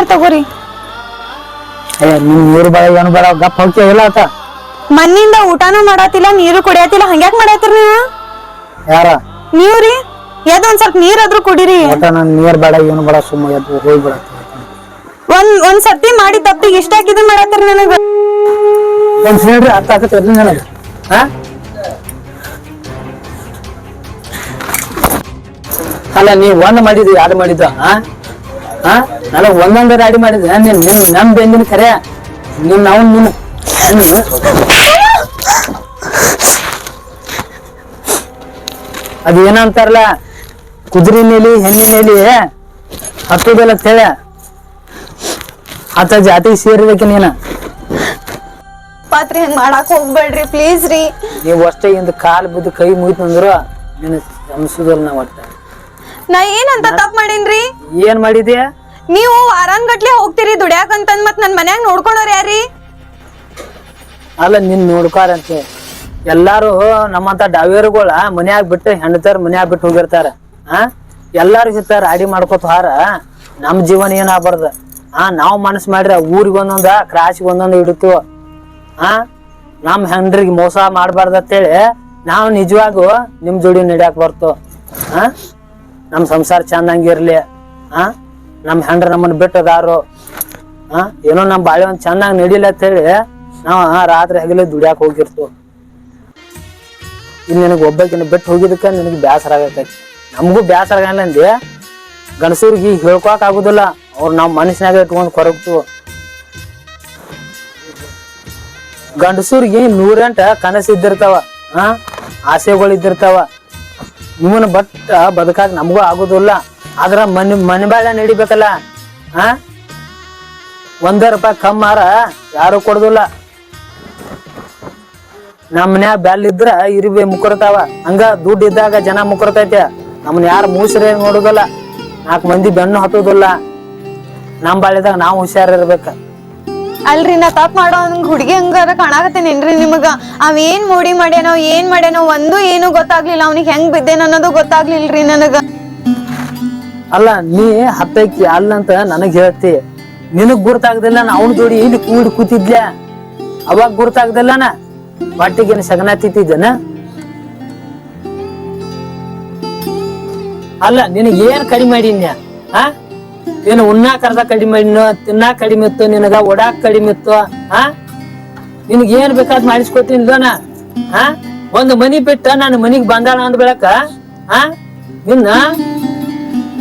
ನೀರ್ ತಗೋರಿ. ಅಯ್ಯ ನೀ ನೀರು ಬೇಡ ಏನು ಬೇಡ ಗಪ್ ಹೋಗ್ತೀವಿಲ್ಲ ಆತ? ಮಣ್ಣಿಂದ ಊಟಾನು ಮಾಡಾತಿಲ್ಲ ನೀರು ಕುಡಿಯತಿಲ್ಲ ಹಂಗ್ಯಾಕ್ ಮಾಡಾತಿರ್ ನೀವು? ಯಾರ? ನೀವು ರೀ ಎದ್ ಒಂದ್ ಸ್ವಲ್ಪ ನೀರಾದ್ರೂ ಕುಡಿರಿ. ಒಟ್ಟ ನನ್ ನೀರ್ ಬೇಡ ಏನು ಬೇಡ ಸುಮ್ಮ ಎದ್ದು ಒಂದ್ ಒಂದ್ ಸರ್ತಿ ಮಾಡಿ ತಪ್ಪಿಗೆ ಇಷ್ಟ ಹಾಕಿದ ಮಾಡಾತಿರ್ ನನಗ. ಒಂದ್ ಅರ್ಥ ಆಗತ್ತೆ ನನಗೆ ಹಾ? ಅಲ್ಲ ನೀ ಒಂದ್ ಮಾಡಿದ್ರಿ ಯಾರು ಮಾಡಿದ್ದ ಹಾ? ಹಾ? ನನಗ್ ಒಂದೊಂದು ರಾಡಿ ಮಾಡಿದ್ರೆ ನೀನ್ ನಿನ್ ನಮ್ ಬೆಂದಿನ ಖರೆ ನಿನ್ ಅವ್ನ್ ನಿನ್ ಅದ ಏನಂತಾರಲ್ಲ ಕುದುರೆ ನೆಲಿ ಹೆಣ್ಣಿನ ನೆಲಿ ಹತ್ತುದಿಲ್ಲ ಅಂತ ಹೇಳ ಆತ ಜಾತಿಗೆ ಸೇರಿದಕ್ಕೆ ನೀನ? ಪಾತ್ರಿ ಹಂಗ್ ಮಾಡಾಕ್ ಹೋಗ್ಬೇಡ್ರಿ ಪ್ಲೀಸ್ ರೀ. ನೀವು ಅಷ್ಟೇ ಇಂದ ಕಾಲ್ ಬಿದ್ದು ಕೈ ಮುಗಿತು ಅಂದ್ರು ನಿನ್ನ ನಾ ಒಟ್ಟ ನಾ ಏನಂತ ತಪ್ಪ ಮಾಡೀನ್ರಿ? ಏನ್ ಮಾಡಿದ್ಯಾ? ನೀವು ವಾರಾನ್ ಗಟ್ಲೆ ಹೋಗ್ತೀರಿ ದುಡಿಯಾಕ ಅಂತಂದ್ ಮತ್ ನನ್ ಮನ್ಯಾಗ ನೋಡ್ಕೊಳೋರ್ ಯಾರಿ? ಅಲ್ಲ, ನಿನ್ ನೋಡ್ಕಾರಂತೆ ಎಲ್ಲಾರು ನಮ್ಮಂತ ಡಾವೇರುಗಳ ಮನ್ಯಾಗ ಬಿಟ್ಟು ಹೆಣ್ತಾರ ಮನ್ಯಾಗ ಬಿಟ್ಟು ಹೋಗಿರ್ತಾರ. ಆ? ಎಲ್ಲಾರು ಹಿತ್ತಾರ ರಾಡಿ ಮಾಡ್ಕೊತ ಹಾರ ನಮ್ ಜೀವನ ಏನಾಗ್ಬಾರ್ದ? ಆ, ನಾವ್ ಮನಸ್ ಮಾಡ್ರ ಊರಿಗೆ ಒಂದೊಂದ ಕ್ರಾಶ್ಗೆ ಒಂದೊಂದ್ ಇಡುತ್ತು ಆ? ನಮ್ ಹೆಂಡ್ರಿಗೆ ಮೋಸ ಮಾಡ್ಬಾರ್ದ ಅಂತೇಳಿ ನಾವ್ ನಿಜವಾಗೂ ನಿಮ್ ಜೋಡಿ ನಡ್ಯಾಕ್ ಬರ್ತು? ಆ? ನಮ್ ಸಂಸಾರ ಚಂದಂಗಿರ್ಲಿ ಆ? ನಮ್ ಹೆಂಡ್ರ ನಮ್ಮನ್ನ ಬಿಟ್ಟದಾರು. ಆ, ಏನೋ ನಮ್ಮ ಬಾಳೆ ಒಂದ್ ಚೆನ್ನಾಗಿ ನಡಿಲ್ಲ ಅಂತ ಹೇಳಿ ನಾವು ರಾತ್ರಿ ಹಗಲೇ ದುಡಿಯಾಕ ಹೋಗಿರ್ತು ಇಲ್ಲಿ ನಿನಗೆ ಒಬ್ಬಕಿನ ಬಿಟ್ಟು ಹೋಗಿದ್ದಕ್ಕೆ ನಿನಗೆ ಬೇಸರ ಆಗತ್ತೈತಿ ನಮಗೂ ಬೇಸರ ಆಗಲ್ಲ ಅಂದೆ. ಗಣಸೂರಿಗೆ ಹೇಳ್ಕೊಕ್ ಆಗುದಿಲ್ಲ. ಅವ್ರು ನಾವು ಮನಸ್ಸಿನಾಗ ಇಟ್ಕೊಂಡು ಕೊರಗ್ತು ಗಂಡಸೂರಿಗೆ ನೂರೆಂಟ ಕನಸು ಇದ್ದಿರ್ತಾವ. ಆ, ಆಸೆಗಳು ಇದ್ದಿರ್ತಾವ. ಇವನ್ ಬಟ್ ಬದುಕಾಕ ನಮಗೂ ಆಗುದಿಲ್ಲ. ಆದ್ರ ಮನ್, ಮನೆ ಬಾಳ ನಡಿಬೇಕಲ್ಲ? ಹಾ ಒಂದ ರೂಪಾಯಿ ಕಮ್ಮಾರ ಯಾರು ಕೊಡುದಿಲ್ಲ. ನಮ್ಮ ಮನ್ಯಾಗ ಬ್ಯಾಲ್ ಇದ್ರ ಇರುವೆ ಮುಕ್ಕರ್ತಾವ ಹಂಗ ದುಡ್ಡು ಇದ್ದಾಗ ಜನ ಮುಕ್ಕರ್ತೈತೆ ನಮ್ಮನ್ನ ಯಾರು ಮೂಸರೇ ನೋಡುದಿಲ್ಲ. ನಾಲ್ಕು ಮಂದಿ ಬೆನ್ನು ಹತ್ತುದಿಲ್ಲ. ನಮ್ ಬಾಳಿದಾಗ ನಾವು ಹುಷಾರಿರ್ಬೇಕ ಅಲ್ರಿ, ನಾ ತಪ್ಪ ಮಾಡೋ ಹಂಗ ಹುಡುಗಿ ಹಂಗಾರ ಕಾಣಾಕತ್ತೇನೇನ್ರಿ ನಿಮಗ? ಅವ್ ಏನ್ ಮೋಡಿ ಮಾಡ್ಯಾನೋ, ಏನ್ ಮಾಡ್ಯಾನೋ, ಒಂದು ಏನು ಗೊತ್ತಾಗ್ಲಿಲ್ಲ. ಅವ್ನಿಗೆ ಹೆಂಗ್ ಬಿದ್ದೇನ ಅನ್ನೋದು ಗೊತ್ತಾಗ್ಲಿಲ್ರಿ ನನಗ. ಅಲ್ಲ, ನೀ ಹತ್ತಕ್ಕಿ ಅಲ್ಲ ಅಂತ ನನಗ್ ಹೇಳ್ತಿ. ನಿನಗ್ ಗುರ್ತಾಗ್ದಿಲ್ಲ ನಾ ಅವನ ಜೋಡಿ ಇಲ್ಲಿ ಕೂಡಿ ಕೂತಿದ್ಲ ಅವಾಗ ಗುರ್ತಾಗ್ದಿಲ್ಲನ ಹೊಟ್ಟಿಗೇನು ಸಗನ ಅಲ್ಲ, ನಿನಗೆ ಏನ್ ಕಡಿಮೆ ಮಾಡಿನ್ಯ? ಹಾ ಏನು ಉಣ್ಣಾ ಅರ್ಧ ಕಡಿಮೆ ಮಾಡಿನ ತಿನ್ನಾಕ್ ಕಡಿಮೆ ಇತ್ತು, ನಿನಗ ಒಡಾಕ್ ಕಡಿಮೆ ಇತ್ತು ಹಾ ನಿನಗೆ ಏನ್ ಬೇಕಾದ್ ಮಾಡಿಸ್ಕೊತೀನಿಲ್ಲೋನ ಹಾ ಒಂದು ಮನಿ ಬಿಟ್ಟ ನಾನು ಮನಿಗ್ ಬಂದಾಳ ಅಂದ್ ಬೆಳಕ ಹಾ ನಿನ್ನ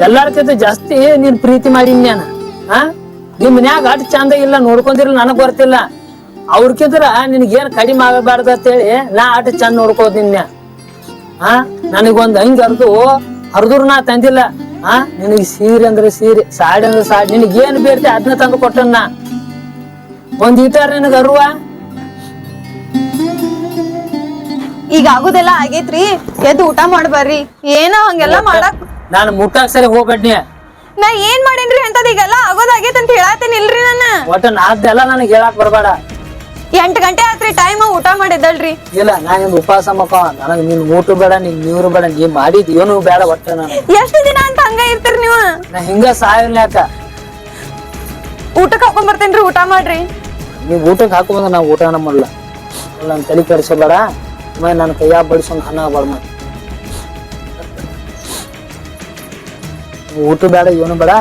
ಎಲ್ಲಾರ್ಕಿಂತ ಜಾಸ್ತಿ ನೀನ್ ಪ್ರೀತಿ ಮಾಡೀನಿ ನಾನು. ಹಾ ನಿಮ್ ಮನ್ಯಾಗ ಅಟ್ ಚಂದ ಇಲ್ಲ, ನೋಡ್ಕೊಂಡಿರಲ್ಲ, ನನಗ್ ಗೊತ್ತಿಲ್ಲ ಅವ್ರಕಿದ್ರ ನಿನಗ್ ಏನ್ ಕಡಿಮೆ ಆಗಬಾರ್ದು ಅಂತೇಳಿ ನಾ ಅಟ್ ಚಂದ ನಿನ್ನ. ಹಾ ನನಗೊಂದ್ ಹಂಗ ಅರ್ದು ಹರಿದ್ರು ನಾ ತಂದಿಲ್ಲ. ಹಾ ನಿನಗ್ ಸೀರೆ ಅಂದ್ರೆ ಸೀರೆ, ಸಾಡಿ ಅಂದ್ರೆ ಸಾಡಿ ನಿನಗ್ ಏನ್ ಬೇರೆ ಅದನ್ನ ತಂದು ಕೊಟ್ಟನ್ನ ಒಂದ್ ಈಟಾರ ನಿನಗ ಅರುವ? ಈಗ ಆಗುದೆಲ್ಲ ಆಗೈತ್ರಿ, ಎದ್ದು ಊಟ ಮಾಡ್ಬಾರ್ರಿ ಏನೋ ಹಂಗೆಲ್ಲ ಮಾಡಕ್ ನಾನು ಮುಟ್ಟಾಕ್ ಸರಿ ಹೋಗ್ಬೇಡ್ನಿ. ನಾ ಏನ್ ಮಾಡೇನ್ರಿ ಅಂತದ್ ಈಗೆಲ್ಲ ಆಗೋದಾಗೈತ್ ಅಂತ ಹೇಳತ್ತೇನಿಲ್ರಿ ನಾನು? ಒಟ್ಟ ನಾದ್ದೆಲ್ಲ ನನಗೆ ಹೇಳಾಕ್ ಬರಬೇಡ. ಎಂಟು ಗಂಟೆ ಆತ್ರಿ ಟೈಮ್ ಊಟ ಮಾಡಿದ್ದಲ್ರಿ. ಇಲ್ಲ ನಾ ಏನ್ ಉಪವಾಸ ಮಕ್ಕ ನನಗ್ ನಿನ್ ಊಟ ಬೇಡ ನಿನ್ ನೀರು ಬೇಡ ನೀ ಮಾಡಿದ್ ಏನು ಬೇಡ ಒಟ್ಟ ನಾನು. ಎಷ್ಟು ದಿನ ಅಂತ ಹಂಗ ಇರ್ತೀರಿ ನೀವು? ನಾ ಹಿಂಗ ಸಾಯಿಲ್ಲ ಯಾಕ? ಊಟಕ್ಕೆ ಹಾಕೊಂಡ್ ಬರ್ತೇನ್ರಿ ಊಟ ಮಾಡ್ರಿ. ನೀವು ಊಟಕ್ಕೆ ಹಾಕೊಂಡ್ರೆ ನಾ ಊಟ ಮಾಡಲ್ಲ ನನ್ನ ತಲೆ ಕೆಡಿಸಬೇಡ. ಮೈ ನನ್ನ ಕೈಯಾಗ ಬಡಿಸೋಂಗ್ ಹಣ ಬಾಳ ಮಾಡಿ ಊಟ ಬೇಡ ಏನು ಬೇಡ.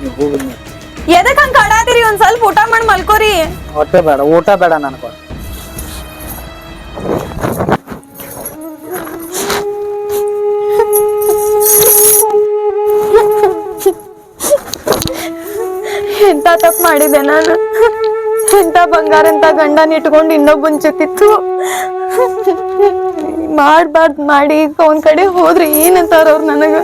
ನೀವು ಹೋಗಿ. ಎದಕ್ ಹಂಗ ಕಾಡಾತಿರಿ? ಒಂದ್ ಸ್ವಲ್ಪ ಊಟ ಮಾಡಿ ಮಲ್ಕೋರಿ. ಹೊಟ್ಟೆ ಬೇಡ ಊಟ ಬೇಡ ನನಗೆ. ಎಂತ ತಪ್ಪು ಮಾಡಿದೆ ನಾನು? ಎಂತ ಬಂಗಾರ ಅಂತ ಗಂಡನ ಇಟ್ಕೊಂಡು ಇನ್ನೊಬ್ಬನ್ ಜೊತಿತ್ತು? ಮಾಡ್ಬಾರ್ದು ಮಾಡಿ ಒಂದ್ ಕಡೆ ಹೋದ್ರೆ ಏನಂತಾರ ಅವ್ರು ನನಗ?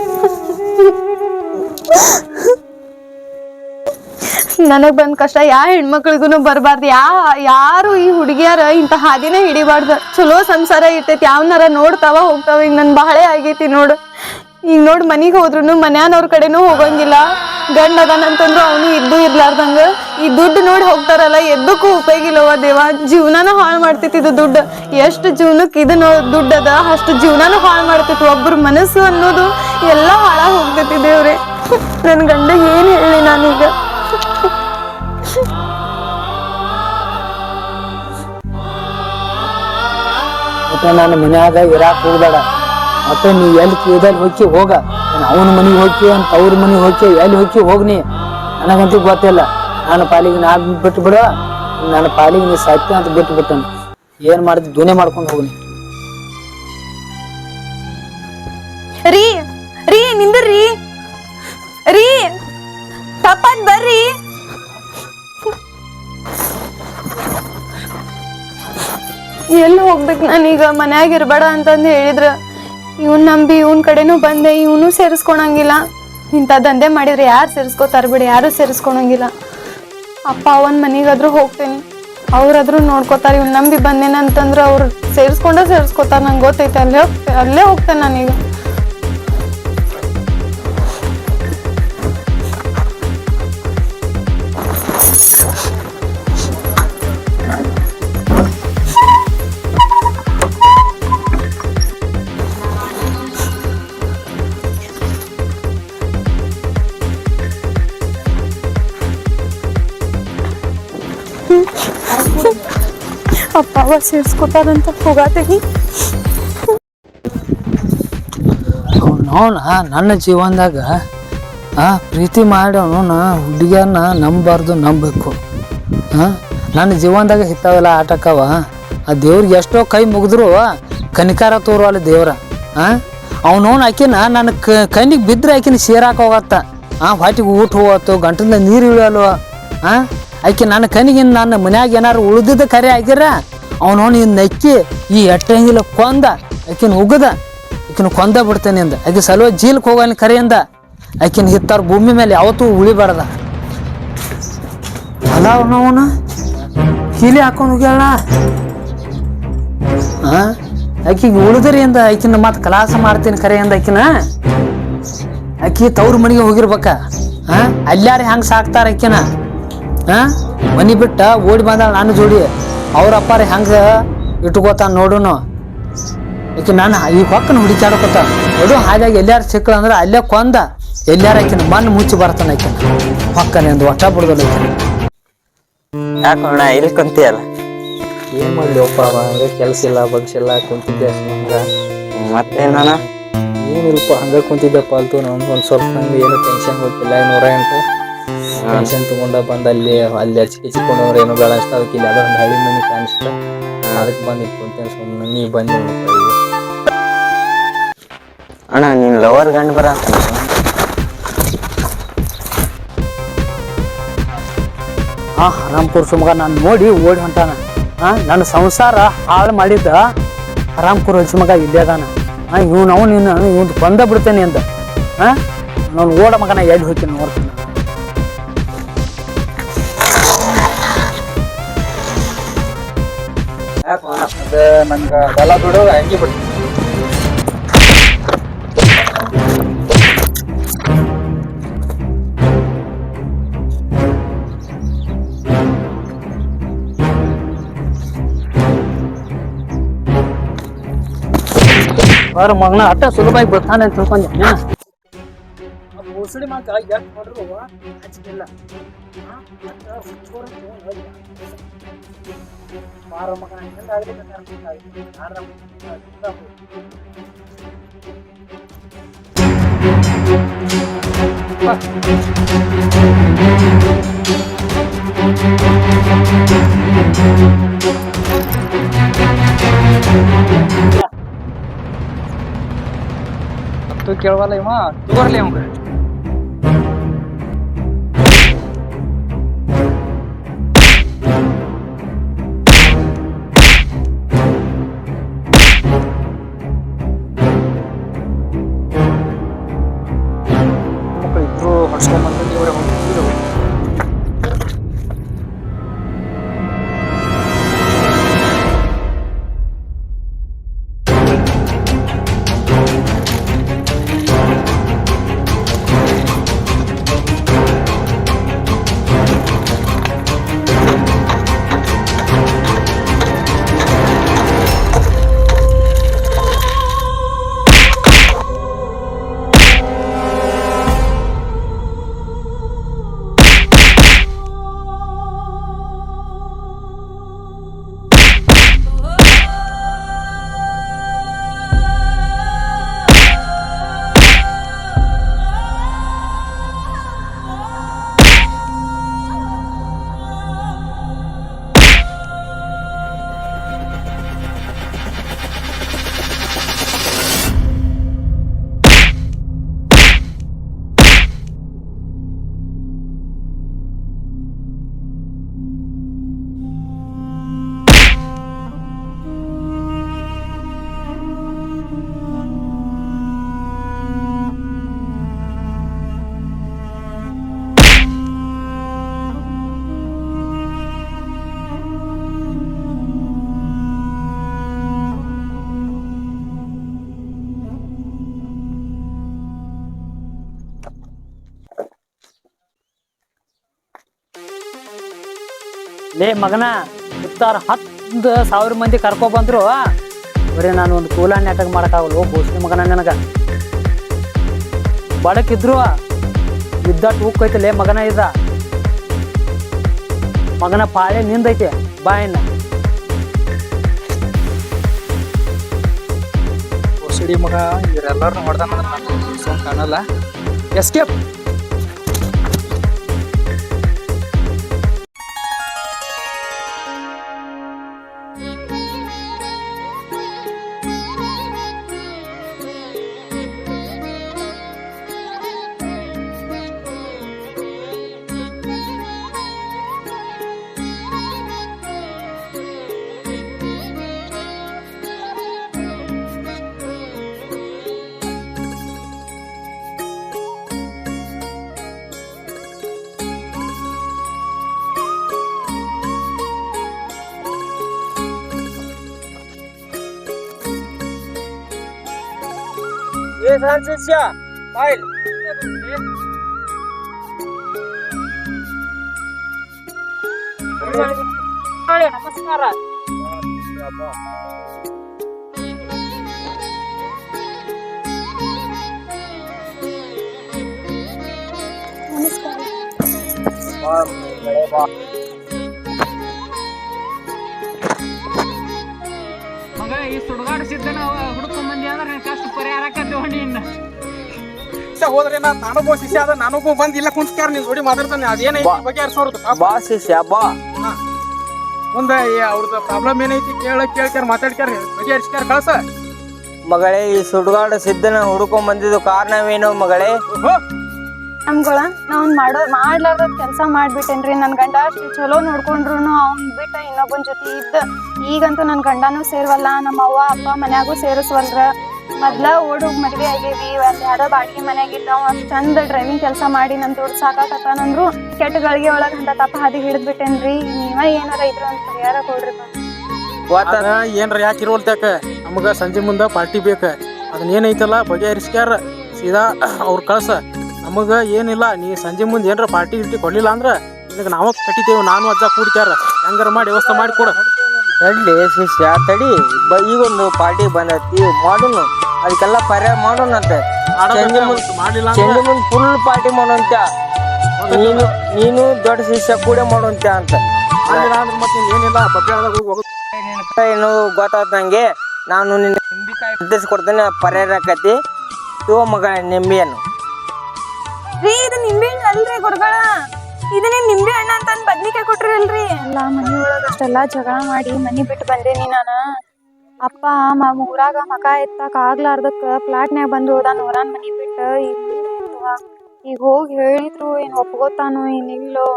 ನನಗ್ ಬಂದ ಕಷ್ಟ, ಯಾ ಹೆಣ್ಮಕ್ಳಿಗೂ ಬರಬಾರ್ದು, ಯಾ, ಯಾರು ಈ ಹುಡುಗಿಯರ ಇಂತ ಹಾದಿನ ಹಿಡಿಬಾರ್ದು. ಚಲೋ ಸಂಸಾರ ಇರ್ತೈತಿ, ಯಾವನಾರ ನೋಡ್ತಾವ, ಹೋಗ್ತಾವ ಈಗ ನನ್ ಬಾಳೆ ಆಗೈತಿ ನೋಡು. ಈಗ ನೋಡ್ ಮನೆಗೆ ಹೋದ್ರು ಮನ್ಯಾನವ್ರ ಕಡೆನೂ ಹೋಗಂಗಿಲ್ಲ. ಗಂಡ ಅದಾನಂತಂದ್ರು ಅವನು ಇದ್ದು ಇರ್ಲಾರ್ದಂಗ. ಈ ದುಡ್ಡು ನೋಡಿ ಹೋಗ್ತಾರಲ್ಲ, ಎದ್ದಕ್ಕೂ ಉಪಯೋಗ ಇಲ್ಲವ ದೇವ. ಜೀವನಾನ ಹಾಳು ಮಾಡ್ತೈತಿ ಇದು ದುಡ್ಡು. ಎಷ್ಟು ಜೀವನಕ್ಕೆ ಇದು ದುಡ್ಡು ಅದ, ಅಷ್ಟು ಜೀವನಾನು ಹಾಳು ಮಾಡ್ತೈತಿ. ಒಬ್ಬರ ಮನಸ್ಸು ಅನ್ನೋದು ಎಲ್ಲ ಹಾಳಾಗಿ ಹೋಗ್ತೈತಿ ದೇವ್ರೆ. ನನ್ನ ಗಂಡ ಏನು ಹೇಳಿ ನಾನೀಗ? ಮತ್ತೆ ನಾನು ಮನ್ಯಾಗ ಇರಾಕ್ ಹೋಗ್ಬೇಡ. ಮತ್ತೆ ನೀ ಎಲ್ಲಿ ಕೇದಲ್ಲಿ ಹೋಗಿ? ಹೋಗ ಅವನ ಮನೆಗೆ ಹೋಗಿ ಅಂತ ಅವ್ರ ಮನೆಗೆ ಹೋಗಿ ಎಲ್ಲಿ ಹೋಗಿ ಹೋಗ್ನಿ ನನಗಂತೂ ಗೊತ್ತಿಲ್ಲ. ನನ್ನ ಪಾಲಿಗೆ ನಾ ಬಿಟ್ಟು ಬಿಡ ನನ್ನ ಪಾಲಿಗೆ ನೀ ಸತ್ಯ ಅಂತ ಬಿಟ್ಟು ಬಿಟ್ಟನು ಏನ್ ಮಾಡಿದ್ ದುನೆ ಮಾಡ್ಕೊಂಡು ಹೋಗ್ನಿ ಎಲ್ಲಿ ಹೋಗ್ಬೇಕು ನಾನೀಗ ಮನ್ಯಾಗ ಇರಬೇಡ ಅಂತಂದು ಹೇಳಿದ್ರ ಇವನ್ ನಂಬಿ ಇವನ್ ಕಡೆನೂ ಬಂದೆ, ಇವನು ಸೇರಿಸ್ಕೊಳಂಗಿಲ್ಲ ಇಂಥ ದಂಧೆ ಮಾಡಿದ್ರೆ ಯಾರು ಸೇರಿಸ್ಕೋತಾರ ಬಿಡಿ, ಯಾರು ಸೇರಿಸ್ಕೊಳಂಗಿಲ್ಲ ಅಪ್ಪ ಅವನ್ ಮನೆಗಾದ್ರೂ ಹೋಗ್ತೇನೆ. ಅವ್ರಾದ್ರೂ ನೋಡ್ಕೋತಾರ, ಇವ್ನು ನಂಬಿ ಬಂದೇನಂತಂದ್ರೆ ಅವ್ರು ಸೇರಿಸ್ಕೊಂಡೇ ಸೇರಿಸ್ಕೋತಾರ, ನಂಗೆ ಗೊತ್ತೈತೆ. ಅಲ್ಲೇ ಹೋಗ್ತೇನೆ ಅಲ್ಲೇ ಹೋಗ್ತೇನೆ ನಾನೀಗ. ಅಪ್ಪ ಸೇರಿಸ್ಕೋತಾರಂತ ಹೋಗಾತೀನಿ ಅವನ ನನ್ನ ಜೀವನದಾಗ, ಆ ಪ್ರೀತಿ ಮಾಡ್ಯವನು ನಾ, ಹುಡುಗಿಯನ್ನ ನಂಬಾರ್ದು, ನಂಬಬೇಕು. ಹಾಂ ನನ್ನ ಜೀವನದಾಗ ಹಿತ್ತಾವೆಲ್ಲ ಆಟಕ್ಕವ, ಆ ದೇವ್ರಿಗೆ ಎಷ್ಟೋ ಕೈ ಮುಗಿದ್ರು ಕನಿಕಾರ ತೋರುವಲ್ಲ ದೇವ್ರ. ಹಾಂ ಅವನವನ್ ಆಕಿನ, ನನ್ನ ಕಣ್ಣಿಗೆ ಬಿದ್ದರೆ ಆಕಿನ ಸೇರಾಕ ಹೋಗತ್ತ. ಆ ಹೊಟ್ಟಿಗೆ ಊಟ ಹೋಗತ್ತು, ಗಂಟಲಿಂದ ನೀರು ಇಳಿಯಲ್ವ. ಆ ಆಕಿ ನನ್ನ ಕನಿಗಿನ ನನ್ನ ಮನ್ಯಾಗ ಏನಾರು ಉಳಿದಿದ್ದ ಕರೆ ಆಗಿರ, ಅವನು ಇನ್ ನಕ್ಕಿ ಈ ಎಟ್ಟಂಗಿಲ್ಲ ಕೊಂದ ಆಕಿನ ಉಗದ, ಆಕಿನ ಕೊಂದ ಬಿಡ್ತೇನೆ ಅಂದ. ಆಕೆ ಸಲುವ ಜೀಲ್ಕ್ ಹೋಗಲಿ ಕರೆಯಿಂದ ಆಕಿನ ಹಿತ್ತಾರ ಭೂಮಿ ಮೇಲೆ ಯಾವತ್ತೂ ಉಳಿಬಾರ್ದ. ಅಲ್ಲ ಅವನವನ ಕೀಲಿ ಹಾಕೊಂಡು ಹೋಗ್ಯಾಳ? ಹಾಂ ಆಕಿಗೆ ಉಳಿದ್ರಿ ಅಂದ, ಆಕಿನ ಮತ್ತೆ ಕಲಾಸ ಮಾಡ್ತೀನಿ ಕರೆ ಅಂದ ಆಕಿನ? ಆಕಿ ತವ್ರ ಮನೆಗೆ ಹೋಗಿರ್ಬೇಕ. ಹಾಂ ಅಲ್ಲಾರಿ ಹೆಂಗ್ ಸಾಕ್ತಾರ ಆಕಿನ? ಆ ಮನಿ ಬಿಟ್ಟ ಓಡಿ ಬಂದ ನಾನು ಜೋಡಿ. ಅವ್ರ ಅಪ್ಪಾರ ಹೆಂಗ ಇಟ್ಕೋತಾನ ನೋಡುನು. ಈಕೆ ನಾನು ಈ ಪಕ್ಕನ ಹುಡುಕ್ಯಾಡಕೋತ ಅದು ಹಾಗಾಗಿ ಎಲ್ಲಾರು ಸಿಕ್ಕಳ ಅಂದ್ರೆ ಅಲ್ಲೇ ಕೊಂದ ಎಲ್ಲಾರ ಆಕಿನ ಮಣ್ಣು ಮುಚ್ಚಿ ಬರ್ತಾನ ಆಕಿನ. ಹೊಕ್ಕನೆ ಒಂದು ಒಟ್ಟ ಬಿಡ್ದಲ್ಲ ಆಕಿನ ಯಾಕೋಣ ಇಲ್ಲಿ ಕುಂತಿಯಲ್ಲ? ಏನ್ ಮಾಡ್ಲಿ ಒಪ್ಪ ಅಂದ್ರೆ ಕೆಲಸ ಇಲ್ಲ ಬಗ್ಸಿಲ್ಲ ಕುಂತಿದ್ದೆ ಹಂಗ ಮತ್ತೇನ ಏನಿಲ್ಲಪ್ಪ ಹಂಗ ಕುಂತಿದ್ದೆ ಪಾಲ್ತು ನಮ್ಗೆ ಒಂದ್ ಸ್ವಲ್ಪ ನಂಗೆ ಏನು ಟೆನ್ಷನ್ ಗೊತ್ತಿಲ್ಲ ನೂರ ಎಂಟು ಟೆನ್ಷನ್ ತಗೊಂಡ ಬಂದ ಅಲ್ಲಿ ಅಲ್ಲಿ ಹಚ್ಕಿ ಚಿಕ್ಕೊಂಡವ್ರು ಏನೋ ಬೇಡ ಅಷ್ಟ ಅದಕ್ಕೆ ಇಲ್ಲಿ ಅದೊಂದು ಹಳ್ಳಿ ಮನೆ ಕಾಣಿಸ್ತ ಅದಕ್ಕೆ ಬಂದು ಇಟ್ಕೊಂತೇನೆ ಸುಮ್ಮನೆ ನೀ ಬಂದಿ ಅಣ್ಣ ನೀನು ಲವರ್ ಗಂಡ ಬರ ಆ ಹರಾಮ್ಪುರ್ ಸುಮಗ ನಾನು ನೋಡಿ ಓಡಿ ಹೊಂಟಾನ. ಆ ನನ್ನ ಸಂಸಾರ ಹಾಳು ಮಾಡಿದ್ದ ಹರಾಮ್ಪುರ್ ಮಗ ಇಲ್ಲೇ ಅದಾನ. ಆ ಇವ್ನು ನೀನು ನಿನ್ನ ಇವ್ನು ಕೊಂದ ಬಿಡ್ತೇನೆ ಅಂದ. ಆ ನಾನು ಓಡ ಮಗನ ಎಲ್ಲಿ ಹೋಗ್ತೀನಿ ನೋಡ್ತೀನಿ. ನಂಗೆ ಅದೆಲ್ಲ ಬಿಡು ಹಂಗೆ ಬಿಡು ಅವ್ರ ಮಗನ ಅಟ್ಟ ಸುಲಭವಾಗಿ ಬರ್ತಾನೆ ಅಂತ ತಿಳ್ಕೊಂಡೆ. ಮುಸುಡಿ ಮಗ ಎಷ್ಟು ಹೊಡೆದ್ರು ಹಚ್ಚಿಲ್ಲ ಮಾರ ಮಗನ ಹೆಂಗಾಗಲಿ ಮತ್ತು ಕೇಳವಲ್ಲ ಇವ ತಗೋರ್ಲಿ ಅವಂಗ ಲೇ ಮಗನ ಸುತ್ತಾರು ಹತ್ತು ಸಾವಿರ ಮಂದಿ ಕರ್ಕೊ ಬಂದ್ರು ಬರೀ ನಾನು ಒಂದು ಕೂಲ ನಾಟಕ ಮಾಡೋಕ್ಕಾಗಲ್ಲ ಬೋಸ್ನಿ ಮಗನ ನನಗ. ಬಡಕಿದ್ರು ಯುದ್ಧ ಉಕ್ಕೈತೆ ಲೇ ಮಗನ ಇದ್ದ ಮಗನ ಪಾಳೆ ನಿಂದೈತೆ ಬಾಯಿನ ಸಿಡಿ ಮಗ ಇವರೆಲ್ಲರನ್ನು ಹೊಡೆದ ನಾನು ಕಾಣಲ್ಲ ಎಸ್ಕೇಪ್ ಶಿಷ್ಯ ಬಾಯ್ಲ್ ನಮಸ್ಕಾರ ಮಗ ಈ ಸುಡುಗಾಡಿಸಿದ್ದನ ಹುಡುಕೊಂಡ್ ಬಂದಿ ಅಂದ್ರೆ ಕಷ್ಟ ಪರಿಹಾರ ಹೊಣ್ಣಿನ ಹೋದ್ರೆ ನಾ ನಾನೊಬ್ಬ ಶಿಷ್ಯ ಅದ ನಾನೊಬ್ಬ ಬಂದ್ ಇಲ್ಲ ಕುಂತ್ಕಾರ ನೀನ್ ನೋಡಿ ಮಾತಾಡ್ತಾನೆ ಅದೇನೈತಿ ಬಗ್ಗೆ ಬಗೆಹರಿಸೋರ್ದು ಬಾ ಶಿಷ್ಯ ಬಾ. ಮುಂದೆ ಅವ್ರದ್ದು ಪ್ರಾಬ್ಲಮ್ ಏನೈತಿ ಕೇಳ ಕೇಳ್ಕ್ಯಾರ ಮಾತಾಡ್ಕ್ಯಾರ ಬಗೆಹರಿಸ್ಕ್ಯಾರ ಕಳ್ಸ. ಮಗಳೇ ಈ ಸುಡ್ಗಾಡ ಸಿದ್ದನ ಹುಡುಕೊಂಡ್ ಬಂದಿದ್ದು ಕಾರಣವೇನು ಮಗಳೇ? ನಮ್ಗಳ ನಾವ್ ಮಾಡೋ ಮಾಡ್ಲಾರ್ದ ಕೆಲಸ ಮಾಡ್ಬಿಟ್ಟೇನ್ರಿ ನನ್ ಗಂಡ ಅಷ್ಟು ಚಲೋ ನೋಡ್ಕೊಂಡ್ರು ಅವ್ನ್ ಬಿಟ್ಟ ಇನ್ನೊಬ್ಬನ ಜೊತೆ ಇದ್ದ. ಈಗಂತೂ ನನ್ನ ಗಂಡನೂ ಸೇರ್ವಲ್ಲ, ನಮ್ಮ ಅವ್ವ, ಅಪ್ಪ ಮನ್ಯಾಗೂ ಸೇರಿಸ್ವಲ್ರ. ಮೊದ್ಲ ಓಡು ಮದ್ವೆ ಆಗೇವಿ ಒಂದ್ ಯಾವ್ದೋ ಬಾಡಿಗೆ ಮನ್ಯಾಗ ಇದ್ದಾವ ಒಂದು ಚಂದ ಡ್ರೈವಿಂಗ್ ಕೆಲಸ ಮಾಡಿ ನನ್ ದುಡ್ಡು ಸಾಕಾಕತ್ತಾನಂದ್ರು ಕೆಟ್ಟ ಗಳಿಗೆ ಒಳಗೆ ಅಂತ ತಪ್ಪ ಹಾದಿ ಹಿಡಿದ್ ಬಿಟ್ಟೇನ್ರಿ ನೀವ ಏನಾರ ಇದ್ರ ಅಂತ ಪರಿಹಾರ ಕೊಡ್ರಿ ಏನ್ರ ಯಾಕೆ ನಮಗ ಸಂಜೆ ಮುಂದ ಪಾರ್ಟಿ ಬೇಕ. ಅದನ್ನ ಏನೈತಲ್ಲ, ಬಗೆಹರಿಸ್ಕ್ಯಾರ. ಸೀದಾ ಅವ್ರ ಕಳ್ಸ. ನಮಗ ಏನಿಲ್ಲ, ನೀ ಸಂಜೆ ಮುಂದೆ ಏನರ ಪಾರ್ಟಿ ಇಟ್ಟು ಕೊಡ್ಲಿಲ್ಲ ಅಂದ್ರ ನಿನಗೆ ನಾವು ಕಟ್ಟಿತೇವೆ, ನಾನು ಅಜ್ಜ ಕೂಡ್ಕ್ಯಾರ. ಹೆಂಗಾರ ಮಾಡಿ ವ್ಯವಸ್ಥೆ ಮಾಡಿ ಕೊಡ. ತಡ್ಲಿ ಶಿಷ್ಯ ತಡಿ. ಬ- ಈಗೊಂದು ಪಾರ್ಟಿ ಬಂದೈತಿ ಮಾಡೋನು. ಅದಕ್ಕೆಲ್ಲ ಪರ್ಯಾಯ ಮಾಡೋಣಂತೆ. ಸಂಜೆ ಮುಂದೆ ಮಾಡ್ಲಿಲ್ಲ ಮುಂದೆ ಫುಲ್ ಪಾರ್ಟಿ ಮಾಡೋಂತ ನೀನು ನೀನು ದೊಡ್ಡ ಶಿಷ್ಯ ಕೂಡ ಮಾಡೋಂತ ಅಂತ. ಮತ್ತೆ ಏನಿಲ್ಲ ಏನು ಗೊತ್ತಾದಂಗೆ ನಂಗೆ. ನಾನು ನಿನ್ನ ಕೊಡ್ತೇನೆ ಪರ್ಯಾಯ ಆಕತಿ ತೋ ಮಗ ನಿಂಬೆಯನ್ನು ರೀ ಇದು ನಿಂಬೆ ಅಲ್ರಿ ಗುರುಗಳ. ಇದನ್ನೇ ನಿಂಬೆ ಹಣ್ಣು ಅಂತ ಬದ್ನಿಕಾಯಿ ಕೊಟ್ರಲ್ರಿ? ಎಲ್ಲ ಮನಿ ಒಳಗ ಅಷ್ಟೆಲ್ಲ ಜಗಳ ಮಾಡಿ ಮನಿ ಬಿಟ್ಟು ಬಂದೇನಿ ನಾನು. ಅಪ್ಪ ಮ ಊರಾಗ ಮಕ ಎತ್ತಕ್ ಆಗ್ಲಾರ್ದಕ್ಕ ಪ್ಲಾಟ್ನ್ಯಾಗ ಬಂದು ಹೋದ ನೂರಾನ್ ಮನಿ ಬಿಟ್ಟು. ಈಗ ಹೋಗಿ ಹೇಳಿದ್ರು, ಏನು ಒಪ್ಕೋತಾನೋ ಏನಿಲ್ಲೋ?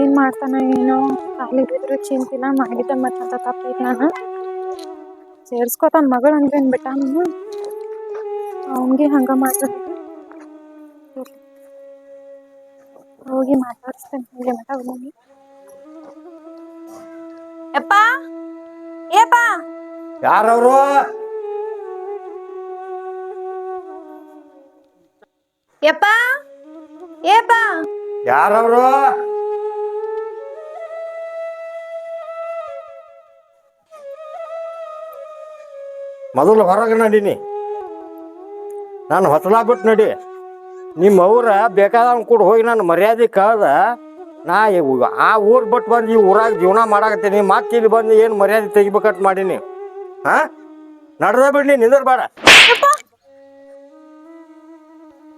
ಏನ್ ಮಾಡ್ತಾನ ಏನೋ? ಅಲ್ಲಿ ಬಿದ್ರು ಚಿಂತಿನ ಮಾಡಿದ ಮತ್ತಂತ ತಪ್ಪೈತ್ ನಾನು? ಸೇರ್ಸ್ಕೊತಾನ ಮಗಳು ಅಂದ್ರೆ ಬಿಟ್ಟ ಅವನ್ಗೆ ಹಂಗ ಮಾಡ್ಬೇಕು ಹೋಗಿ ಮಾತಾಡಿಸ್ತೇನೆ. ಇಲ್ಲಿ ಮಠ ಹೋಗಿ ಯಪ್ಪ? ಏಪ್ಪ ಯಾರವ್ರು? ಯಪ್ಪ? ಏಪ್ಪ ಯಾರವ್ರು? ಮೊದಲು ಹೊರಗೆ ನಡೀನಿ. ನಾನು ಹೊಸಲಾಗ್ಬಿಟ್ಟು ಬಿಟ್ಟು ನಡಿ ನಿಮ್ಮ ಅವ್ರ ಬೇಕಾದ ಕೂಡ ಹೋಗಿ ನಾನು ಮರ್ಯಾದೆ ಕಳ್ದ. ನಾ ಆ ಊರು ಬಿಟ್ಟು ಬಂದು ಈ ಊರಾಗ ಜೀವನ ಮಾಡಾಕತ್ತೀನಿ. ಮತ್ತೆ ಇಲ್ಲಿ ಬಂದು ಏನು ಮರ್ಯಾದೆ ತೆಗಿಬೇಕಂತ ಮಾಡೀನಿ. ಹಾ? ನಡ್ದ ಬಿಡ್ನಿ ನಿಂದ್ರ ಬೇಡ.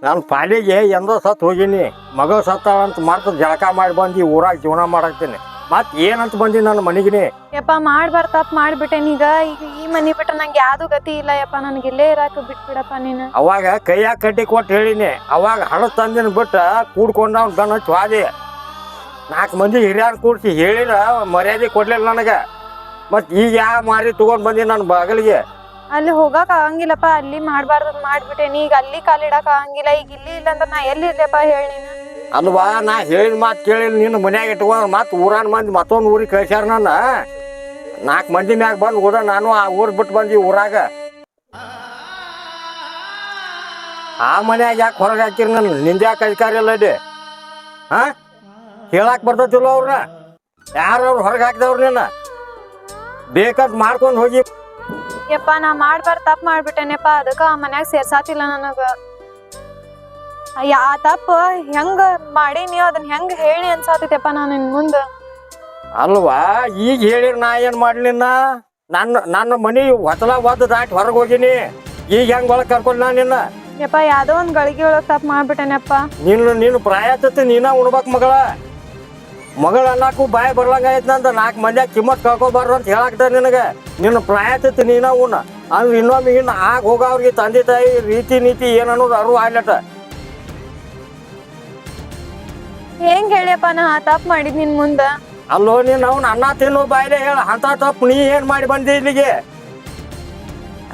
ನಾನು ಪಾಲಿಗೆ ಎಂದೋ ಸತ್ತು ಹೋಗಿನಿ. ಮಗ ಸತ್ತ ಅಂತ ಮಾಡ್ತದ ಜಳಕ ಮಾಡಿ ಬಂದು ಈ ಊರಾಗ ಜೀವನ ಮಾಡಾಕ್ತೀನಿ ಮತ್ತೆ ಏನಂತ ಬಂದಿ ನನ್ನ ಮನೆಗಿನಿ? ಯಪ್ಪ ಮಾಡ್ಬಾರ ತಪ್ಪ ಮಾಡ್ಬಿಟ್ಟೇನಿ ಈಗ. ಈಗ ಈ ಮನಿ ಬಿಟ್ಟ ನಂಗೆ ಯಾವ್ದು ಗತಿ ಇಲ್ಲ ಯಪ್ಪ ನನಗೆ ಇಲ್ಲೇ ಇರಾಕ ಬಿಟ್ಬಿಡಪ್ಪ ನೀನು. ಅವಾಗ ಕೈಯಾಗ ಕಟ್ಟಿ ಕೊಟ್ಟು ಹೇಳಿನಿ. ಅವಾಗ ಹಣ ತಂದಿನ ಬಿಟ್ಟು ಕೂಡ್ಕೊಂಡ ಗಣ ಗಣ್ಣ ಚ್ವಾದಿ ನಾಲ್ಕು ಮಂದಿ ಹಿರಿಯರ್ ಕೂಡ್ಸಿ ಹೇಳಿರ ಮರ್ಯಾದೆ ಕೊಡ್ಲಿಲ್ಲ ನನಗೆ. ಮತ್ ಈಗ ಯಾವ ಮಾರಿ ತಗೊಂಡ್ ಬಂದಿ ನನ್ನ ಬಗಲಿಗೆ? ಅಲ್ಲಿ ಹೋಗಾಕ ಆಗಂಗಿಲ್ಲಪ್ಪ ಅಲ್ಲಿ ಮಾಡ್ಬಾರ್ದು ಮಾಡ್ಬಿಟ್ಟೇನಿ. ಈಗ ಅಲ್ಲಿ ಕಾಲಿಡಕ್ ಆಗಂಗಿಲ್ಲ. ಈಗ ಇಲ್ಲಿ ಇಲ್ಲ ಅಂತ ನಾ ಎಲ್ಲಿ ಇರ್ಲಪ್ಪ ಹೇಳಿ ನೀನು. ಅಲ್ವಾ? ನಾ ಹೇಳಿದ ಮಾತು ಕೇಳಿ ನಿನ್ನ ಮನ್ಯಾಗ ಇಟ್ಕೊಂಡು ಮತ್ತೆ ಊರಾನ ಮಂದಿ ಮತ್ತೊಂದು ಊರಿಗೆ ಕಳ್ಸ್ಯಾರ ನನ್ನ. ನಾಲ್ಕು ಮಂದಿ ಮ್ಯಾಗ ಬಂದು ಹೋದ, ನಾನು ಆ ಊರ್ ಬಿಟ್ಟು ಬಂದಿ ಊರಾಗ. ಆ ಮನ್ಯಾಗ ಯಾಕೆ ಹೊರಗೆ ಹಾಕಿರಿ ನನ್ನ ನಿಂದ ಯಾಕೆ ಅಧಿಕಾರಿ ಇಲ್ಲ ಇದೆ. ಹಾ? ಹೇಳಕ್ ಬರ್ತೈತಿಲ್ಲ ಅವ್ರನ್ನ ಅವ್ರು ಹೊರಗೆ ಹಾಕಿದವ್ರು ನಿನ್ನ? ಬೇಕಾದ್ ಮಾಡ್ಕೊಂಡು ಹೋಗಿ. ಯಪ್ಪ, ನಾ ಮಾಡ್ಬಾರ್ದು ತಪ್ಪು ಮಾಡ್ಬಿಟ್ಟೆನಪ್ಪ. ಆ ಮನ್ಯಾಗ ಸೇರ್ಸಾತಿಲ್ಲ ನನಗ. ಆ ತಪ್ಪ ಹೆಂಗ ಮಾಡೀನಿ ಅದನ್ನ ಹೆಂಗ ಹೇಳಿ ಅನ್ಸಾತೈತಪ್ಪ ನಾನು ಇನ್ ಮುಂದ? ಅಲ್ವಾ ಈಗ ಹೇಳಿರ್ ನಾ ಏನ್ ಮಾಡ್ಲಿನ್ನ? ನನ್ನ ನನ್ನ ಮನಿ ಹೊತ್ತಲ ಒದ್ದು ದಾಟಿ ಹೊರಗೆ ಹೋಗಿನಿ. ಈಗ ಹೆಂಗ್ ಒಳಗ್ ಕರ್ಕೊಂಡ್ ನಾ ನಿನ್ನ? ಯಪ್ಪ ಯಾವ್ದೋ ಒಂದ್ ಗಳಿಗೆ ಒಳಗ್ ತಪ್ಪು ಮಾಡ್ಬಿಟ್ಟೆನಪ್ಪ. ನೀನು ನೀನು ಪ್ರಾಯತತಿ ನೀನ ಉಣ್ಬೇಕ್ ಮಗಳ. ಮಗಳ ಅನ್ನಕ್ಕೂ ಬಾಯಿ ಬರ್ಲಂಗ ಐತ್ ನಂದ. ನಾಲ್ಕು ಮಂದಿ ಕಿಮ್ಮತ್ ಕಳ್ಕೊಬಾರ್ದು ಅಂತ ಹೇಳಾಕ್ದ ನಿನಗ. ನಿನ್ನ ಪ್ರಾಯತತಿ ನೀನ ಉಣ್ಣ. ಅಂದ್ರೆ ಇನ್ನೊಮ್ಮೆ ಇನ್ನು ಆಗ ಹೋಗವ್ರಿಗೆ ತಂದೆ ತಾಯಿ ರೀತಿ ನೀತಿ ಏನನ್ನೋದು ಅರು ಆಗ್ಲಟ ಹೆಂಗ್ ಹೇಳಿಯಪ್ಪ ನಾ ಆ ತಪ್ಪು ಮಾಡಿದ್ ನಿನ್ ಮುಂದ? ಅಲ್ಲೋ ನೀನ್ ಅವ್ನ ಅನ್ನ ತಿನ್ನೋ ಬಾಯಿಲೆ ಹೇಳ ಅಂತ ತಪ್ಪು ನೀ ಏನ್ ಮಾಡಿ ಬಂದಿ ಇಲ್ಲಿಗೆ?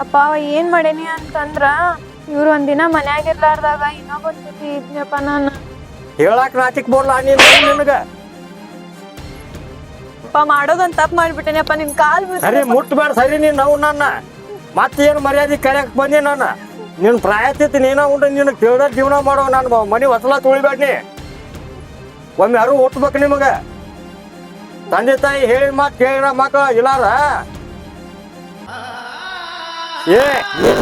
ಅಪ್ಪ ಏನ್ ಮಾಡೇನಿ ಅಂತಂದ್ರ ಇವ್ರು ಒಂದಿನ ಮನ್ಯಾಗ ಇರ್ಲಾರ್ದಾಗ ಇನ್ನೊಬ್ಬ ಜೊತೆ ಇದ್ನಪ್ಪ ನಾನು. ಹೇಳಕ್ ನಾಚಿಕ್ ಬೋರ್ಲ ನೀನು ನಿನಗ? ಅಪ್ಪ ಮಾಡೋದೊಂದ್ ತಪ್ಪು ಮಾಡ್ಬಿಟ್ಟೇನಪ್ಪ ನಿನ್ ಕಾಲ್ ಸರಿ ಮುಟ್ಬೇಡ ಸರಿ ನೀನ್ ನಾವು ನನ್ನ ಮತ್ತೇನ್ ಮರ್ಯಾದೆ ಕರೆಯಕ್ ಬಂದಿ ನಾನು? ನಿನ್ನ ಪ್ರಾಯತಿತ್ತು ನೀನ ಉಂಡು ನಿನಗೆ ಕೇಳ ಜೀವನ ಮಾಡೋ ನಾನು ಮನೆ ಹೊಸಲ ತುಳಿಬೇಡ ನೀ ಒಮ್ಮೆ ಯಾರು ಓಟ್ಬೇಕು ನಿಮಗ? ತಂದೆ ತಾಯಿ ಹೇಳಿದ ಮಾತು ಕೇಳಿರ ಮಕ್ಕಳು ಇಲ್ಲಾರ? ಏ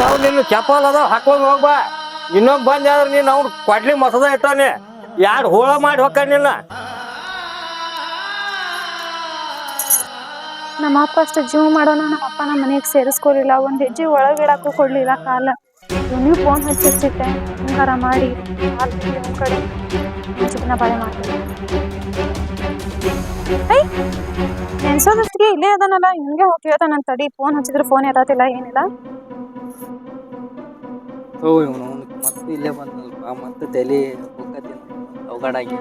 ನಾವು ನಿನ್ನ ಚಪ್ಪಲ್ ಅದಾವ ಹಾಕೊಂಡು ಹೋಗ್ಬಾ ಇನ್ನೊಬ್ಬ ಬಂದ್ರೆ ಆದ್ರೆ ನೀನು ಅವ್ನು ಕೊಡ್ಲಿ ಮಸದ ಇಟ್ಟಾನೆ. ಯಾರು ಹೋಳ ಮಾಡಿ ಹೊಕ್ಕ ನಿನ್ನ? ನಮ್ಮ ಅಪ್ಪ ಅಷ್ಟು ಜೀವ ಮಾಡೋಣ ನಮ್ಮ ಅಪ್ಪ ನಮ್ಮ ಮನೆಗೆ ಸೇರಿಸ್ಕೊಲಿಲ್ಲ ಒಂದ್ ಹೆಜ್ಜೆ ಒಳಗಿಡಕ್ಕೂ ಕೊಡ್ಲಿಲ್ಲ ಕಾಲ. ನೀವು ಫೋನ್ ಹಚ್ಚಿಟ್ಟೆ ಹಿಂಗಾರ ಮಾಡಿ ಕಾಲ್ ನಿಮ್ಮ ಕಡೆ. ಜೀವನ ಬಾಳೆ ಮಾಡ್ತಾರೆ ಐ ನೆನ್ಸೋದಷ್ಟಿಗೆ ಇಲ್ಲೇ ಅದಾನಲ್ಲ ಹಿಂಗೆ ಹೋಗ್ತೀವತ್ತ ನನ್ನ ತಡಿ ಫೋನ್ ಹಚ್ಚಿದ್ರೆ ಫೋನ್ ಎತ್ತಾತಿಲ್ಲ ಏನಿಲ್ಲ. ಓ ಇವನು ಮತ್ತೆ ಇಲ್ಲೇ ಬಂದಲ್ಪ ಮತ್ತೆ ತಲೆ ಹೋಗತ್ತೀನಿ ಅವಗಾಡಾಗಿ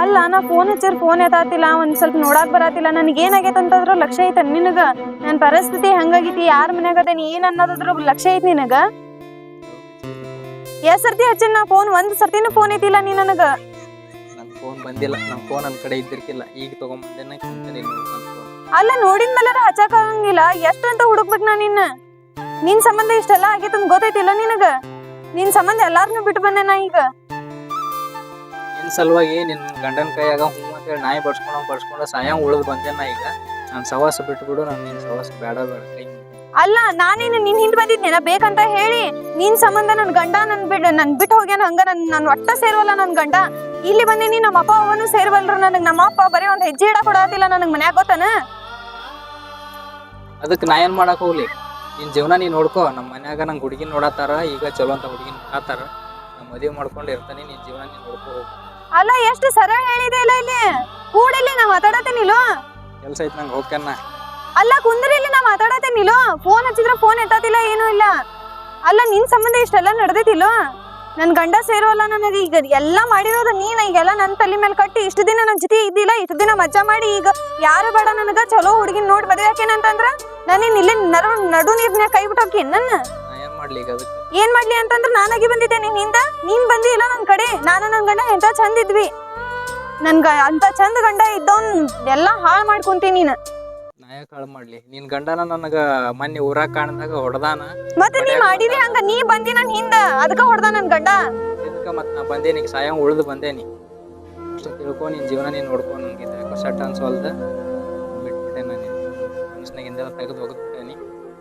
ಅಲ್ಲ ನಾ ಫೋನ್ ಹಚ್ಚಿದ್ರೆ ಫೋನ್ ಎತ್ತಾತಿಲ್ಲ ಒಂದ್ ಸ್ವಲ್ಪ ನೋಡಾಕ್ ಬರಾತಿಲ್ಲ. ನನಗೆ ಏನಾಗೈತೆ ಅಂತಂದ್ರ ಲಕ್ಷ್ಯ ಐತೆ ನಿನಗ. ನನ್ನ ಪರಿಸ್ಥಿತಿ ಹೆಂಗಾಗೈತಿ ಯಾರ ಮನ್ಯಾಗ ಅದೇನಿ ಏನ್ ಅನ್ನೋದ್ರ ಲಕ್ಷ್ಯ ಐತಿ ನಿನಗ. ಎಷ್ಟ್ ಸರ್ತಿ ಹಚ್ಚಿನ ನಾ ಫೋನ್ ಒಂದ್ ಸರ್ತಿನೂ ಫೋನ್ ಐತಿಲ್ಲ ನೀ ನನಗ. ನನ್ನ ಫೋನ್ ಬಂದಿಲ್ಲ. ನನ್ನ ಫೋನ್ ನನ್ನ ಕಡೆ ಇದ್ದಿರ್ಕಿಲ್ಲ. ಈಗ ತಗೊಂಬಂದೇನ ಕುಂತೇನೆ ಅಲ್ಲ ನೋಡಿದ ಮೇಲೆ ಹಚ್ಚಕ್ ಆಗಂಗಿಲ್ಲ ಎಷ್ಟು ಅಂತ ಹುಡುಕ್ಬೇಕು ನಾ ನಿನ್ನ. ನಿನ್ ಸಂಬಂಧ ಇಷ್ಟೆಲ್ಲ ಆಗೈತೆ ಅಂತ ಗೊತ್ತೈತಿಲ್ಲ ನಿನಗ? ನಿನ್ ಸಂಬಂಧ ಎಲ್ಲಾರ್ನು ಬಿಟ್ಟು ಬಂದೆ ನಾ ಈಗ. ನಿನ್ನ ಸಲುವಾಗಿ ನಿನ್ನ ಗಂಡನ ಕೈಯಾಗ ಹ್ಞೂ ಅಂತೇಳಿ ನಾಯಿ ಬಡ್ಸ್ಕೊಂಡು ಬಡ್ಸ್ಕೊಂಡು ಸಾಯಂ ಉಳಿದು ಬಂದೆ ನಾ ಈಗ. ನಾನು ಸವಾಸ ಬಿಟ್ಬಿಡು ನಾನು ನಿನ್ನ ಸವಾಸ ಬೇಡ ಬೇಡ. ಕೈ. ಅಲ್ಲ ನಾನೇನು ನಿನ್ ಹಿಂದ್ ಬಂದಿದ್ನೇನ? ಬೇಕಂತ ಹೇಳಿ. ನಿನ್ ಸಂಬಂಧ ನನ್ ಗಂಡ ನನ್ ಬಿಡ್ ನನ್ ಬಿಟ್ಟು ಹೋಗ್ಯಾನ ಹಂಗ ನನ್ ನನ್ ಒಟ್ಟ ಸೇರ್ವಲ್ಲ ನನ್ ಗಂಡ. ಇಲ್ಲಿ ಬಂದೀನಿ ನಮ್ಮ ಅಪ್ಪ ಅವನು ಸೇರ್ವಲ್ರು. ನನಗ್ ನಮ್ಮ ಅಪ್ಪ ಬರೀ ಒಂದ್ ಹೆಜ್ಜೆ ಇಡ ಕೊಡತಿಲ್ಲ ನನಗ್ ಮನ್ಯಾಗ ಗೊತ್ತಾನ? ಅದಕ್ಕೆ ನಾ ಏನು ಮಾಡಕ್ ಹೋಗ್ಲಿ? ನಿನ್ನ ಜೀವನ ನೀ ನೋಡ್ಕೋ. ನಮ್ಮ ಮನ್ಯಾಗ ನಂಗೆ ಹುಡುಗಿನ ನೋಡತ್ತಾರ ಈಗ ಚಲೋ ಅಂತ ಹುಡುಗಿನ ನೋಡತ್ತಾರ ನಾ ಮದುವೆ ಮಾಡ್ಕೊಂಡು ಇರ್ತಾನೆ ನಿನ್ನ ಜೀವನ ನೀನು ನೋಡ್ಕೋ ಹೋಗು. ಅಲ್ಲ ಎಷ್ಟು ಸರಳ ಹೇಳಿದೆ ಇಲ್ಲ ಇಲ್ಲಿ. ಕೂಡಿಲ್ಲ ನಾ ಮಾತಾಡತೇನಿಲ್ಲೋ ಕೆಲಸ ಐತ್ ನಂಗೆ ಹೋಗ್ಯಾನ ಅಲ್ಲ ಕುಂದ್ರಿ ಇಲ್ಲಿ ನಾ ನಿಲೋ ಫೋನ್ ಹಚ್ಚಿದ್ರೆ ಫೋನ್ ಎತ್ತಾತಿಲ್ಲ ಏನೂ ಇಲ್ಲ. ಅಲ್ಲ ನಿನ್ ಸಂಬಂಧ ಇಷ್ಟೆಲ್ಲ ನಡೆದೈತಿಲ್ಲೋ ನನ್ ಗಂಡ ಸೇರೋಲ್ಲ ನನಗೆ ಈಗ. ಎಲ್ಲ ಮಾಡಿರೋದು ನೀನ್. ಈಗೆಲ್ಲ ನನ್ನ ತಲೆ ಮೇಲೆ ಕಟ್ಟಿ ಇಷ್ಟು ದಿನ ನನ್ನ ಜೊತೆ ಇದ್ದಿಲ್ಲ ಇಷ್ಟು ದಿನ ಮಜಾ ಮಾಡಿ ಈಗ ಯಾರು ಬೇಡ ನನಗ? ಚಲೋ ಹುಡುಗಿನ ನೋಡಿ ಮದುವೆ ಹಾಕೇನಂತಂದ್ರ ನಾನೇನ್ ಇಲ್ಲಿ ನರ ನಡು ನೀರ್ನ್ಯಾಗ ಕೈ ಬಿಟ್ಟು ನನ್ನ? ಏನು ಮಾಡ್ಲಿ ಅಂತಂದ್ರ ನಾನಾಗಿ ಬಂದಿದ್ದೆ ನಿನ್ನಿಂದ ನೀನ್ ಬಂದಿಲ್ಲ ನನ್ ಕಡೆ? ನಾನು ನನ್ ಗಂಡ ಎಂತ ಚಂದ ಇದ್ವಿ? ನನ್ಗ ಅಂತ ಚಂದ ಗಂಡ ಇದ್ದವನ್ ಎಲ್ಲ ಹಾಳು ಮಾಡ್ಕೊಂತೀನಿ ನೀನ್. ನಾ ಯಾಕೆ ಹಾಳು ಮಾಡ್ಲಿ. ನಿನ್ನ ಗಂಡನ ನನಗೆ ಮೊನ್ನೆ ಊರಾಗ ಕಾಣ್ದಾಗ ಹೊಡೆದಾನ. ಮತ್ತೆ ನೀ ಮಾಡಿದಿ ಹಂಗ? ನೀ ಬಂದಿ ನನ್ ಹಿಂದ. ಅದಕ್ಕ ಹೊಡ್ದ ನನ್ ಗಂಡ. ಅದಕ್ಕ ಮತ್ ನಾ ಬಂದೇನಿ. ಈಗ ಸಾಯಂ ಉಳಿದು ಬಂದೇನಿ. ಅಷ್ಟು ತಿಳ್ಕೊ ನಿನ್ನ ಜೀವನ ನೀನ್ ನೋಡ್ಕೊ ನನಗೆ ಇದು ಯಾಕೋ ಸೆಟ್ ಅನ್ಸೋಲ್ದ ಬಿಟ್ಬಿಟ್ಟೆ ನಾನು. ಮನಸ್ನಾಗಿಂದ ತೆಗೆದು ಹೋಗ್ಬಿಟ್ಟೇನಿ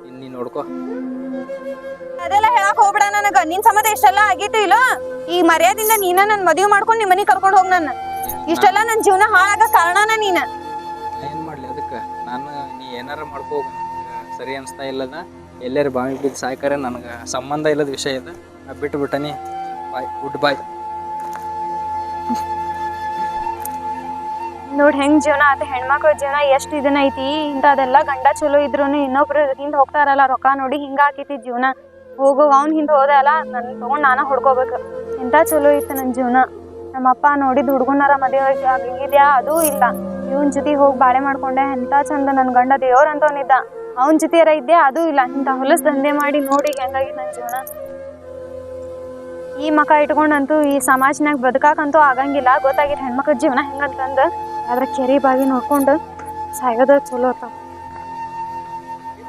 ಇನ್ ನೀನ್ ನೋಡ್ಕೊ. ಅದೆಲ್ಲ ಹೇಳಕ್ ಹೋಗ್ಬೇಡ ನನಗ. ನಿನ್ ಸಮದ ಇಷ್ಟೆಲ್ಲ ಆಗಿತ್ತು ಇಲ್ಲ? ಈ ಮರ್ಯಾದಿಂದ ನೀನ ನನ್ ಮದುವೆ ಮಾಡ್ಕೊಂಡು ನಿಮ್ ಮನೆಗೆ ಕರ್ಕೊಂಡು ಹೋಗ್ ನನ್ನ. ಇಷ್ಟೆಲ್ಲ ನನ್ ಜೀವನ ಹಾಳಾಗ ಕಾರಣನ ನೀನ. ಏನ್ ಮಾಡ್ಲಿ ಅದಕ್ಕೆ? ನಾನು ಏನಾರ ಮಾಡ್ಕೋ, ಸರಿ ಅನಿಸ್ತಾ ಇಲ್ಲದ, ಎಲ್ಲರೂ ಬಾವಿ ಬಿದ್ದು ಸಾಯ್ಕಾರೆ, ನನಗೆ ಸಂಬಂಧ ಇಲ್ಲದ ವಿಷಯ ಇದೆ. ನಾ ಬಿಟ್ಟು ಬಿಟ್ಟನಿ ಬಾಯ್ ಗುಡ್ ಬಾಯ್ ನೋಡಿ ಹೆಂಗ್ ಜೀವನ ಆತ, ಹೆಣ್ಮಕ್ಳ ಜೀವನ ಎಷ್ಟು ಇದನ್ನ ಐತಿ, ಇಂಥದೆಲ್ಲ ಗಂಡ ಚಲೋ ಇದ್ರು ಇನ್ನೊಬ್ರು ಹಿಂದೆ ಹೋಗ್ತಾರಲ್ಲ, ರೊಕ್ಕ ನೋಡಿ ಹಿಂಗ ಆಕೈತಿ ಜೀವನ. ಹೋಗೋ, ಅವ್ನ ಹಿಂದೆ ಹೋದೆ ಅಲ್ಲ, ನನ್ ತಗೊಂಡ್ ನಾನ ಹೊಡ್ಕೋಬೇಕು. ಇಂಥ ಚಲೋ ಇತ್ತು ನನ್ನ ಜೀವನ? ನಮ್ಮಪ್ಪ ನೋಡಿದ್ ಹುಡ್ಗನಾರ ಮದುವೆ ಹಿಂಗಿದ್ಯಾ ಅದೂ ಇಲ್ಲ. ಇವನ್ ಜೊತೆ ಹೋಗಿ ಬಾಳೆ ಮಾಡ್ಕೊಂಡೆ, ಎಂತ ಚಂದ ನನ್ ಗಂಡ ದೇವ್ರ ಅಂತವನಿದ್ದ ಅವನ್ ಜೊತೆಯರ ಇದ್ದೆ ಅದು ಇಲ್ಲ. ಇಂಥ ಹೊಲಸ್ ದಂಧೆ ಮಾಡಿ ನೋಡಿ ಹೆಂಗಾಗಿ ನನ್ ಜೀವನ. ಈ ಮಕ ಇಟ್ಕೊಂಡಂತೂ ಈ ಸಮಾಜನಾಗ ಬದುಕಾಕಂತೂ ಆಗಂಗಿಲ್ಲ. ಗೊತ್ತಾಗಿದೆ ಹೆಣ್ಮಕ್ಳ ಜೀವನ ಹೆಂಗಂತಂದು. ಅದ್ರ ಕೆರಿ ಬಾಗಿ ನೋಡ್ಕೊಂಡು ಸಾಯೋದ ಚಲೋ ಆತ